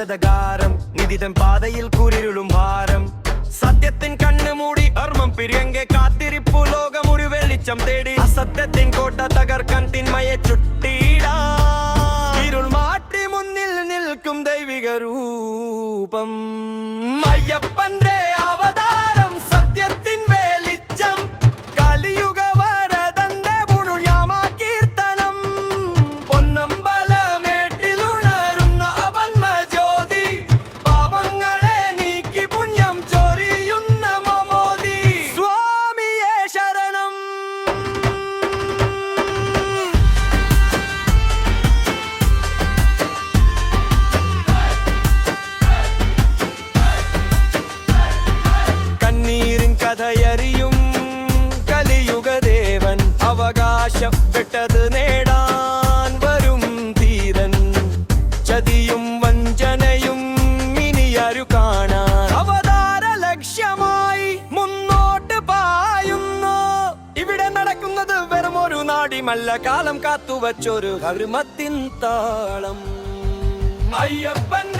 നിദിതം നിതിതൻ പാതയിൽ കുരിരുളും ഭാരം. സത്യത്തിൻ കണ്ണു മൂടി അർമ്മം പിരിയങ്കെ കാത്തിരിപ്പു ലോകം ഒരു വെളിച്ചം തേടി. അസത്യത്തിൻ കോട്ട തകർക്കാൻ തിന്മയെ ചുട്ടിടാ. ഇരുൾ മാറ്റി മുന്നിൽ നിൽക്കും ദൈവിക രൂപം. അയ്യപ്പന്റെ അവകാശം പെട്ടത് നേടാൻ വരും ധീരൻ. ചതിയും വഞ്ചനയും ഇനിയരു കാണാൻ? അവതാര ലക്ഷ്യമായി മുന്നോട്ട് പായുന്നു. ഇവിടെ നടക്കുന്നത് വെറും ഒരു നാടിമല്ല. കാലം കാത്തുവച്ചൊരു ഹർമത്തിൻ താളം. അയ്യപ്പന്റെ